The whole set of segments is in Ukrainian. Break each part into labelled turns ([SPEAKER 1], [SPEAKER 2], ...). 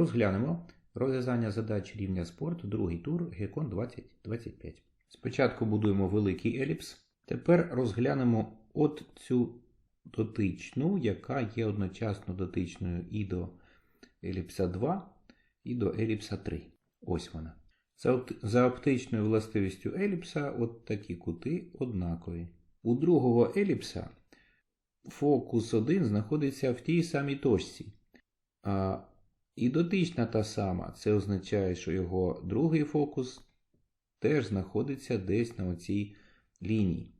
[SPEAKER 1] Розглянемо розв'язання задач рівня спорту, другий тур, Гекон 2025. Спочатку будуємо великий еліпс. Тепер розглянемо от цю дотичну, яка є одночасно дотичною і до еліпса 2, і до еліпса 3. Ось вона. За, оптичною властивістю еліпса от такі кути однакові. У другого еліпса фокус 1 знаходиться в тій самій точці. Дотична та сама. Це означає, що його другий фокус теж знаходиться десь на оцій лінії.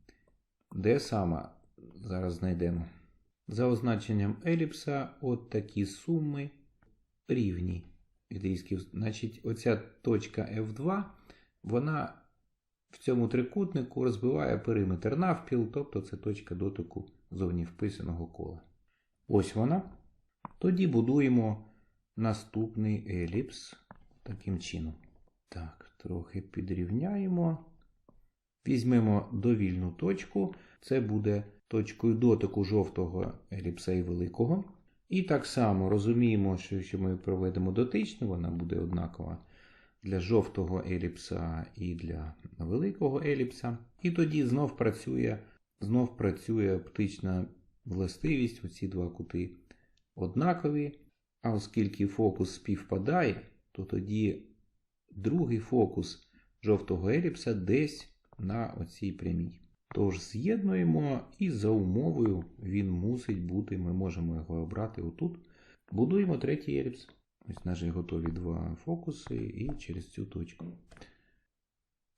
[SPEAKER 1] Де саме? Зараз знайдемо. За означенням еліпса, от такі суми рівні відрізків. Значить, оця точка F2, вона в цьому трикутнику розбиває периметр навпіл, тобто це точка дотику зовні вписаного кола. Ось вона. Тоді будуємо наступний еліпс таким чином. Так, трохи підрівняємо. Візьмемо довільну точку. Це буде точкою дотику жовтого еліпса і великого. І так само розуміємо, що якщо ми проведемо дотичну, вона буде однакова для жовтого еліпса і для великого еліпса. І тоді знов працює, знов працює оптична властивість, оці два кути однакові. А оскільки фокус співпадає, то тоді другий фокус жовтого еліпса десь на оцій прямій. Тож з'єднуємо і за умовою він мусить бути, ми можемо його обрати отут. Будуємо третій еліпс. Ось наші готові два фокуси і через цю точку.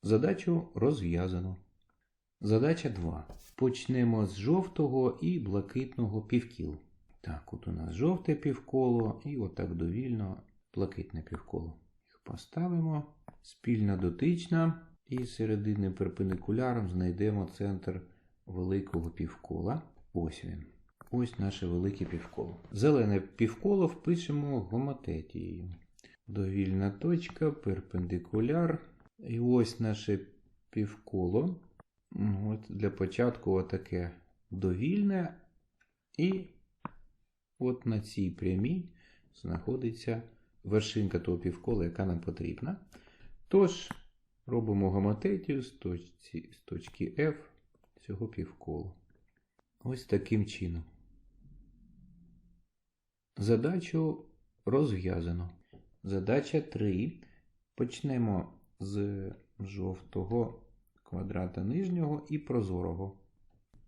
[SPEAKER 1] Задачу розв'язано. Задача 2. Почнемо з жовтого і блакитного півкіл. Так, от у нас жовте півколо і отак довільно блакитне півколо. Їх поставимо. Спільна дотична. І з середини перпендикуляром знайдемо центр великого півкола. Ось він. Ось наше велике півколо. Зелене півколо впишемо гомотетією. Довільна точка, перпендикуляр. І ось наше півколо. От Для початку отаке довільне. І от на цій прямій знаходиться вершинка того півкола, яка нам потрібна. Тож, робимо гомотетію з точки, з точки F цього півколу. Ось таким чином. Задачу розв'язано. Задача 3. Почнемо з жовтого квадрата нижнього і прозорого.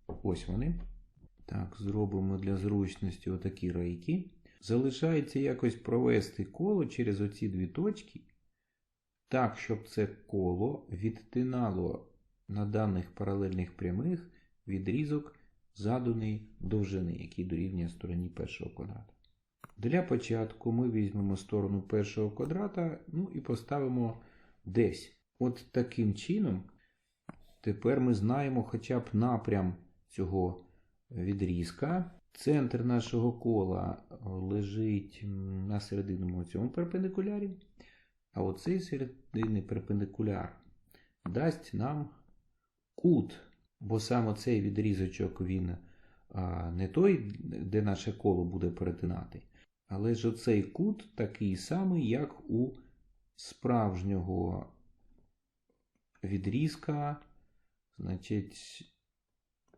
[SPEAKER 1] Ось вони. Так, зробимо для зручності отакі рейки. Залишається якось провести коло через оці дві точки. Так, щоб це коло відтинало на даних паралельних прямих відрізок заданої довжини, який дорівнює стороні першого квадрата. Для початку ми візьмемо сторону першого квадрата ну і поставимо десь. От таким чином, тепер ми знаємо хоча б напрям цього відрізка. Центр нашого кола лежить на серединному цьому перпендикулярі. А оцей серединний перпендикуляр дасть нам кут, бо саме цей відрізочок він не той, де наше коло буде перетинати, але ж оцей кут такий самий, як у справжнього відрізка, значить,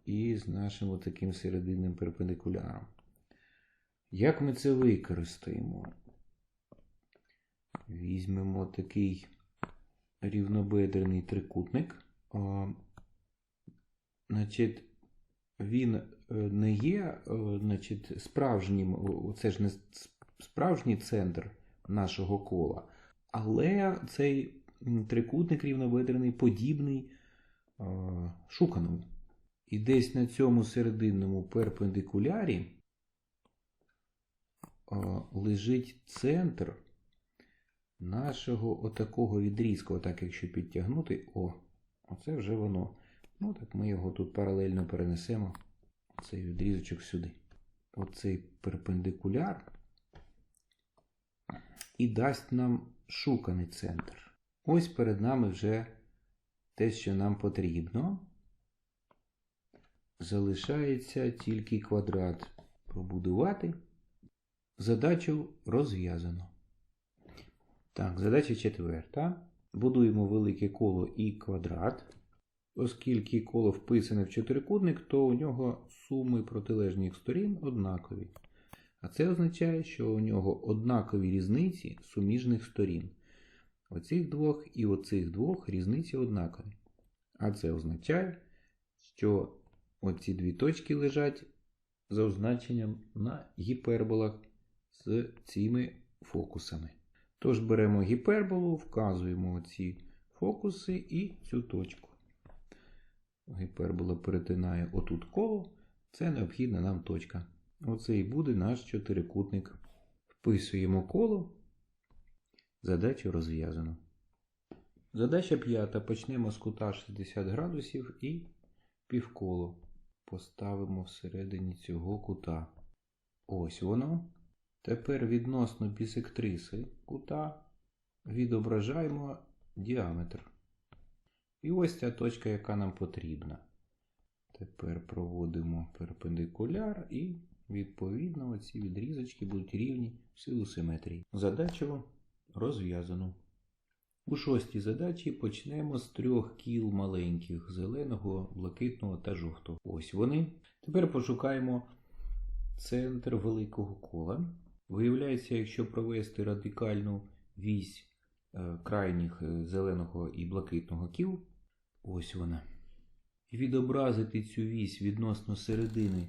[SPEAKER 1] і з нашим таким серединним перпендикуляром. Як ми це використаємо? Візьмемо такий рівнобедрений трикутник. Значить, він е, не є е, значить, справжнім, це ж не справжній центр нашого кола, але цей трикутник рівнобедрений подібний шуканому. І десь на цьому серединному перпендикулярі лежить центр нашого отакого відрізку, отак, якщо підтягнути, о, оце вже воно. Ну, так ми його тут паралельно перенесемо, цей відрізочок сюди. Оцей перпендикуляр і дасть нам шуканий центр. Ось перед нами вже те, що нам потрібно. Залишається тільки квадрат побудувати. Задачу розв'язано. Так, задача четверта. Будуємо велике коло і квадрат. Оскільки коло вписане в чотирикутник, то у нього суми протилежних сторін однакові. А це означає, що у нього однакові різниці суміжних сторін. Оцих двох і оцих двох різниці однакові. А це означає, що оці дві точки лежать за означенням на гіперболах з цими фокусами. Тож беремо гіперболу, вказуємо ці фокуси і цю точку. Гіпербола перетинає отут коло, це необхідна нам точка. Оце і буде наш чотирикутник. Вписуємо коло. Задачу розв'язано. Задача п'ята. Почнемо з кута 60 градусів і півколо поставимо всередині цього кута. Ось воно. Тепер відносно бісектриси кута відображаємо діаметр. І ось ця точка, яка нам потрібна. Тепер проводимо перпендикуляр і, відповідно, ці відрізочки будуть рівні в силу симетрії. Задачу розв'язано. У шостій задачі почнемо з трьох кіл маленьких зеленого, блакитного та жовтого. Ось вони. Тепер пошукаємо центр великого кола. Виявляється, якщо провести радикальну вісь е, крайніх е, зеленого і блакитного кіл, ось вона. І відобразити цю вісь відносно середини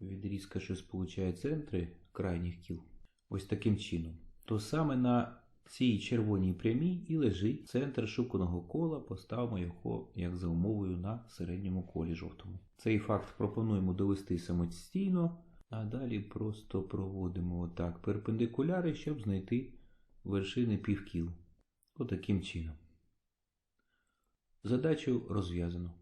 [SPEAKER 1] відрізка, що сполучає центри крайніх кіл, ось таким чином, то саме на цій червоній прямій і лежить центр шуканого кола, поставимо його як за умовою на середньому колі жовтому. Цей факт пропонуємо довести самостійно, а далі просто проводимо отак перпендикуляри, щоб знайти вершини півкіл. Отаким чином. Задачу розв'язано.